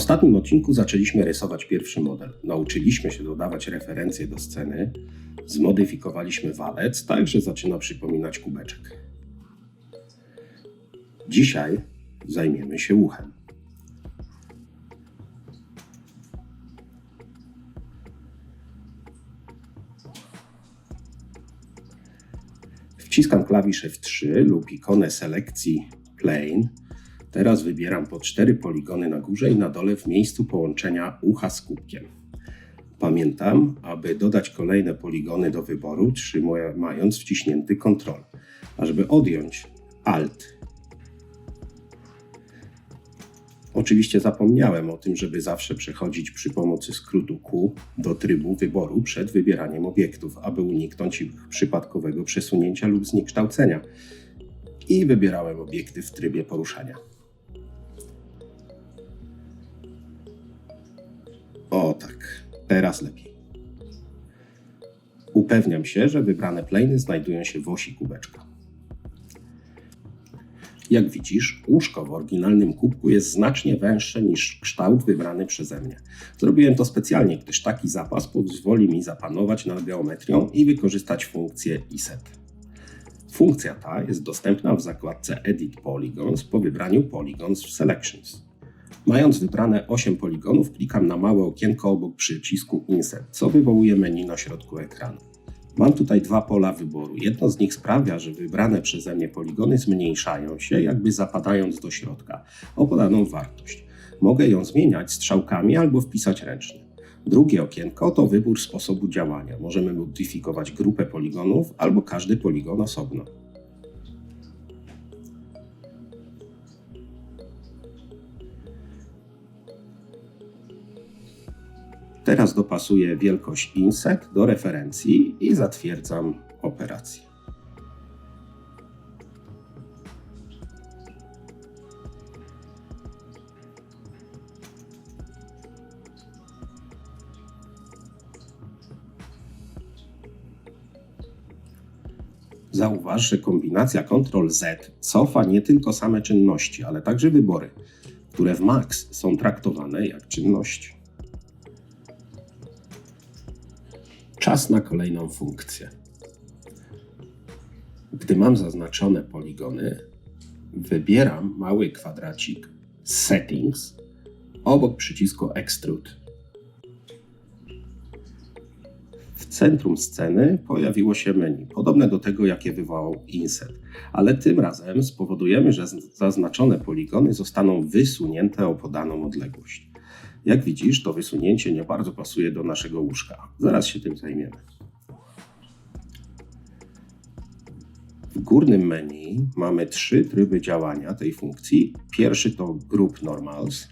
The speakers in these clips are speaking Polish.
ostatnim odcinku zaczęliśmy rysować pierwszy model. Nauczyliśmy się dodawać referencje do sceny, zmodyfikowaliśmy walec, tak że zaczyna przypominać kubeczek. Dzisiaj zajmiemy się uchem. Wciskam klawisz F3 lub ikonę selekcji Plane. Teraz wybieram po cztery poligony na górze i na dole w miejscu połączenia ucha z kubkiem. Pamiętam, aby dodać kolejne poligony do wyboru, trzymając wciśnięty Ctrl. A żeby odjąć Alt. Oczywiście zapomniałem o tym, żeby zawsze przechodzić przy pomocy skrótu Q do trybu wyboru przed wybieraniem obiektów, aby uniknąć ich przypadkowego przesunięcia lub zniekształcenia. I wybierałem obiekty w trybie poruszania. Tak, teraz lepiej. Upewniam się, że wybrane plany znajdują się w osi kubeczka. Jak widzisz, łóżko w oryginalnym kubku jest znacznie węższe niż kształt wybrany przeze mnie. Zrobiłem to specjalnie, gdyż taki zapas pozwoli mi zapanować nad geometrią i wykorzystać funkcję ISET. Funkcja ta jest dostępna w zakładce Edit Polygons po wybraniu Polygons w Selections. Mając wybrane 8 poligonów, klikam na małe okienko obok przycisku Insert, co wywołuje menu na środku ekranu. Mam tutaj dwa pola wyboru. Jedno z nich sprawia, że wybrane przeze mnie poligony zmniejszają się, jakby zapadając do środka, o podaną wartość. Mogę ją zmieniać strzałkami albo wpisać ręcznie. Drugie okienko to wybór sposobu działania. Możemy modyfikować grupę poligonów albo każdy poligon osobno. Teraz dopasuję wielkość inset do referencji i zatwierdzam operację. Zauważ, że kombinacja Ctrl-Z cofa nie tylko same czynności, ale także wybory, które w Max są traktowane jak czynności. Czas na kolejną funkcję. Gdy mam zaznaczone poligony, wybieram mały kwadracik Settings obok przycisku Extrude. W centrum sceny pojawiło się menu, podobne do tego, jakie wywołał Insert, ale tym razem spowodujemy, że zaznaczone poligony zostaną wysunięte o podaną odległość. Jak widzisz, to wysunięcie nie bardzo pasuje do naszego łóżka. Zaraz się tym zajmiemy. W górnym menu mamy trzy tryby działania tej funkcji. Pierwszy to Group Normals.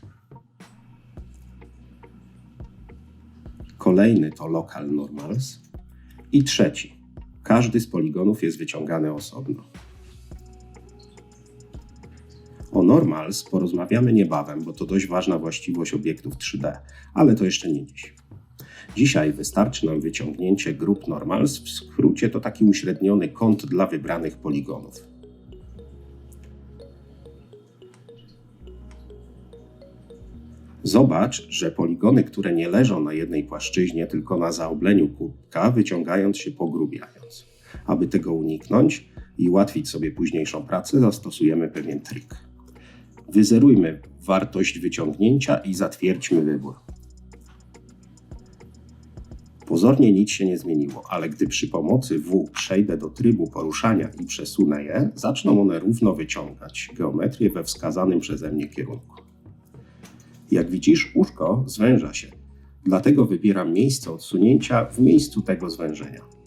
Kolejny to Local Normals. I trzeci. Każdy z poligonów jest wyciągany osobno. Normals porozmawiamy niebawem, bo to dość ważna właściwość obiektów 3D, ale to jeszcze nie dziś. Dzisiaj wystarczy nam wyciągnięcie grup normals, w skrócie to taki uśredniony kąt dla wybranych poligonów. Zobacz, że poligony, które nie leżą na jednej płaszczyźnie, tylko na zaobleniu kubka, wyciągając się pogrubiając. Aby tego uniknąć i ułatwić sobie późniejszą pracę, zastosujemy pewien trik. Wyzerujmy wartość wyciągnięcia i zatwierdźmy wybór. Pozornie nic się nie zmieniło, ale gdy przy pomocy W przejdę do trybu poruszania i przesunę je, zaczną one równo wyciągać geometrię we wskazanym przeze mnie kierunku. Jak widzisz, łóżko zwęża się, dlatego wybieram miejsce odsunięcia w miejscu tego zwężenia.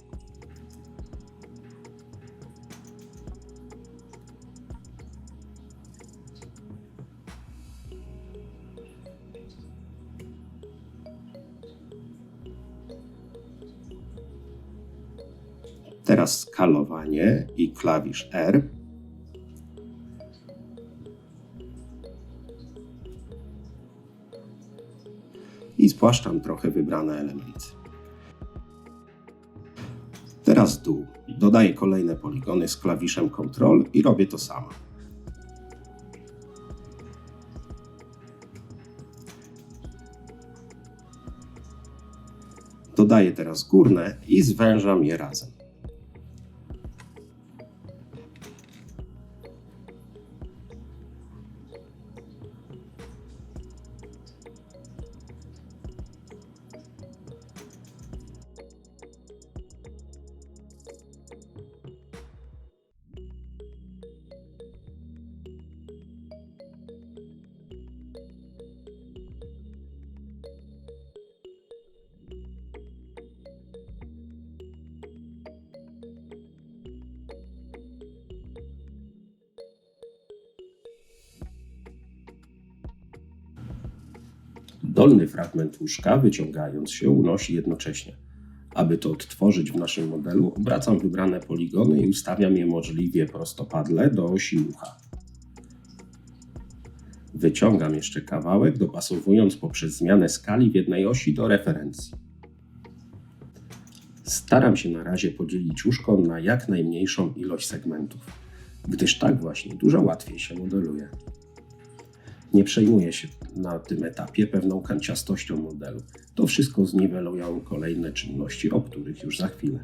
Teraz skalowanie i klawisz R. I spłaszczam trochę wybrane elementy. Teraz dół. Dodaję kolejne poligony z klawiszem Ctrl i robię to samo. Dodaję teraz górne i zwężam je razem. Dolny fragment łóżka, wyciągając się, unosi jednocześnie. Aby to odtworzyć w naszym modelu, obracam wybrane poligony i ustawiam je możliwie prostopadle do osi ucha. Wyciągam jeszcze kawałek, dopasowując poprzez zmianę skali w jednej osi do referencji. Staram się na razie podzielić łóżko na jak najmniejszą ilość segmentów, gdyż tak właśnie dużo łatwiej się modeluje. Nie przejmuję się na tym etapie pewną kanciastością modelu. To wszystko zniwelują kolejne czynności, o których już za chwilę.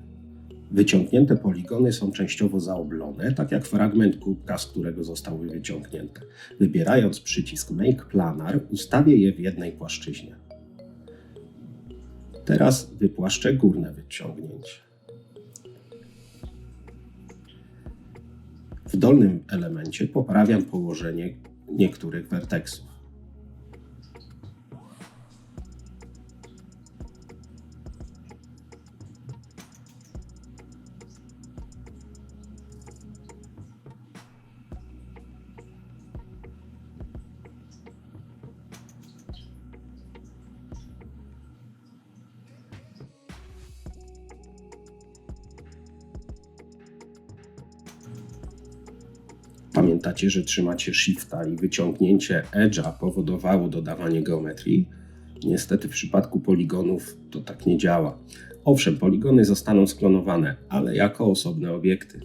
Wyciągnięte poligony są częściowo zaoblone, tak jak fragment kubka, z którego zostały wyciągnięte. Wybierając przycisk Make Planar, ustawię je w jednej płaszczyźnie. Teraz wypłaszczę górne wyciągnięcie. W dolnym elemencie poprawiam położenie niektórych werteksów. Pamiętacie, że trzymacie Shifta i wyciągnięcie Edge'a powodowało dodawanie geometrii? Niestety w przypadku poligonów to tak nie działa. Owszem, poligony zostaną sklonowane, ale jako osobne obiekty.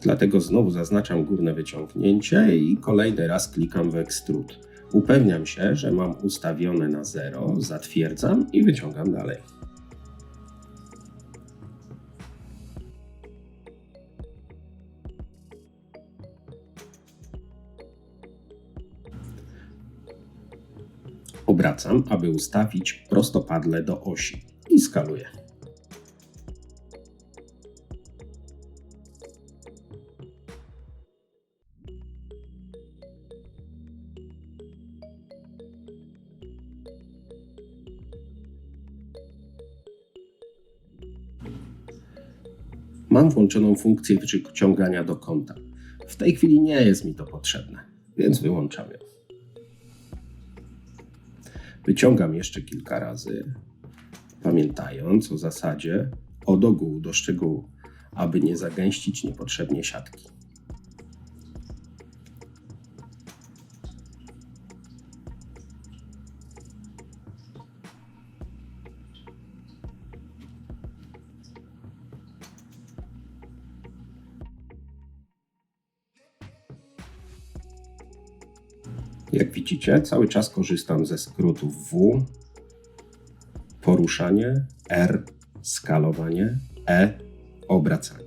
Dlatego znowu zaznaczam górne wyciągnięcie i kolejny raz klikam w Extrude. Upewniam się, że mam ustawione na 0, zatwierdzam i wyciągam dalej. Obracam, aby ustawić prostopadle do osi i skaluję. Mam włączoną funkcję wyciągania do kąta. W tej chwili nie jest mi to potrzebne, więc wyłączam ją. Wyciągam jeszcze kilka razy, pamiętając o zasadzie od ogółu do szczegółu, aby nie zagęścić niepotrzebnie siatki. Jak widzicie, cały czas korzystam ze skrótów W, poruszanie, R, skalowanie, E, obracanie.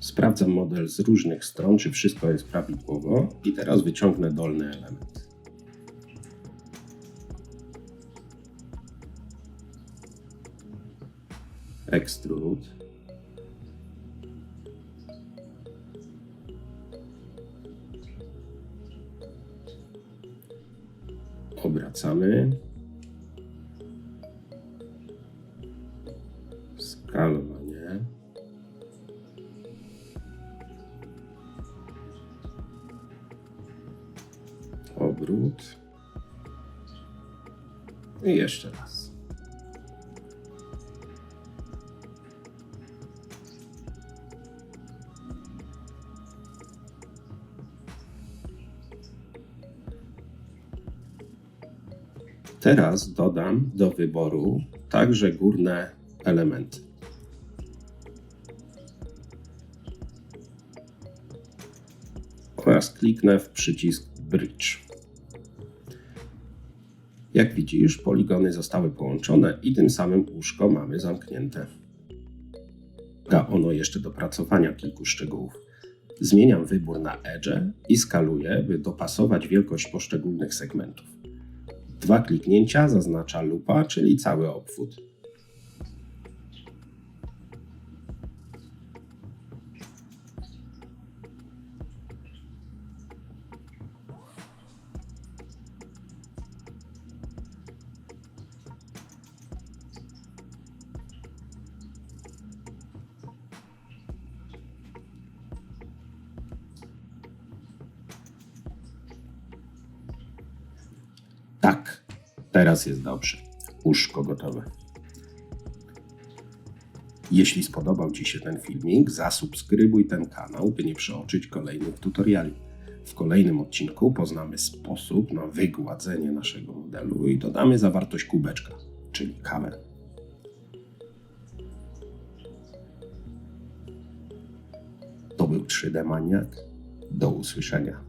Sprawdzam model z różnych stron, czy wszystko jest prawidłowo i teraz wyciągnę dolny element. Extrude. Obracamy. I jeszcze raz. Teraz dodam do wyboru także górne elementy. Kliknę w przycisk Bridge. Jak widzisz, poligony zostały połączone i tym samym łóżko mamy zamknięte. Da ono jeszcze dopracowania kilku szczegółów. Zmieniam wybór na Edge i skaluję, by dopasować wielkość poszczególnych segmentów. Dwa kliknięcia zaznacza lupa, czyli cały obwód. Tak, teraz jest dobrze. Łóżko gotowe. Jeśli spodobał Ci się ten filmik, zasubskrybuj ten kanał, by nie przeoczyć kolejnych tutoriali. W kolejnym odcinku poznamy sposób na wygładzenie naszego modelu i dodamy zawartość kubeczka, czyli kawę. To był 3D Maniak. Do usłyszenia.